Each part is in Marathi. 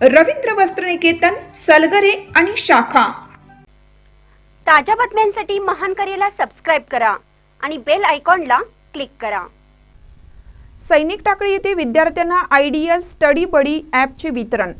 रवींद्र वस्त्रनिकेतन सलगरे आणि शाखा. ताज्या बातम्यांसाठी महान करेला सबस्क्राईब करा आणि बेल आयकॉनला क्लिक करा. सैनिक टाकळी येथे विद्यार्थ्यांना आयडियल स्टडी बडी ॲपचे वितरण.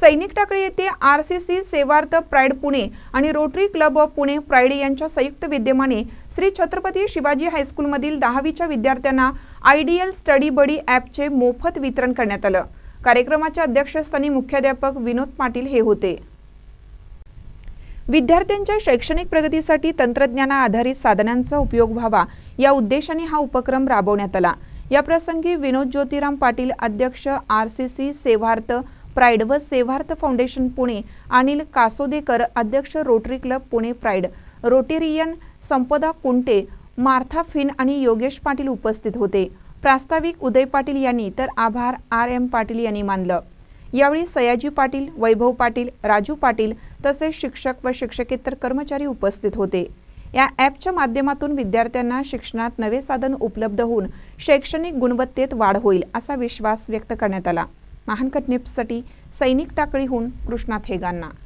सैनिक टाकळी येथे R C C Sevarth Pride Pune आणि Rotary Club of Pune Pride यांच्या संयुक्त विद्यमाने श्री छत्रपती शिवाजी हायस्कूलमधील दहावीच्या विद्यार्थ्यांना आयडियल स्टडी बडी ॲपचे मोफत वितरण करण्यात आलं. कार्यक्रमाच्या अध्यक्षस्थानी मुख्याध्यापक विनोद पाटील हे होते. विद्यार्थ्यांच्या शैक्षणिक प्रगतीसाठी तंत्रज्ञाना आधारित साधनांचा उपयोग व्हावा या उद्देशाने हा उपक्रम राबवण्यात आला. याप्रसंगी विनोद ज्योतिराम पाटील अध्यक्ष R C C Sevarth Pride व सेवार्थ फाउंडेशन पुणे अनिल कासोदेकर अध्यक्ष Rotary Club Pune Pride Rotarian Sampada Kunte Martha Finn आणि योगेश पाटील उपस्थित होते. प्रास्ताविक उदय पाटील यांनी तर आभार आर एम पाटील यांनी मानलं. यावेळी सयाजी पाटील वैभव पाटील राजू पाटील तसेच शिक्षक व शिक्षकेतर कर्मचारी उपस्थित होते. या ॲपच्या माध्यमातून विद्यार्थ्यांना शिक्षणात नवे साधन उपलब्ध होऊन शैक्षणिक गुणवत्तेत वाढ होईल असा विश्वास व्यक्त करण्यात आला. महानकट निप्ससाठी सैनिक टाकळीहून कृष्णा थेगांना.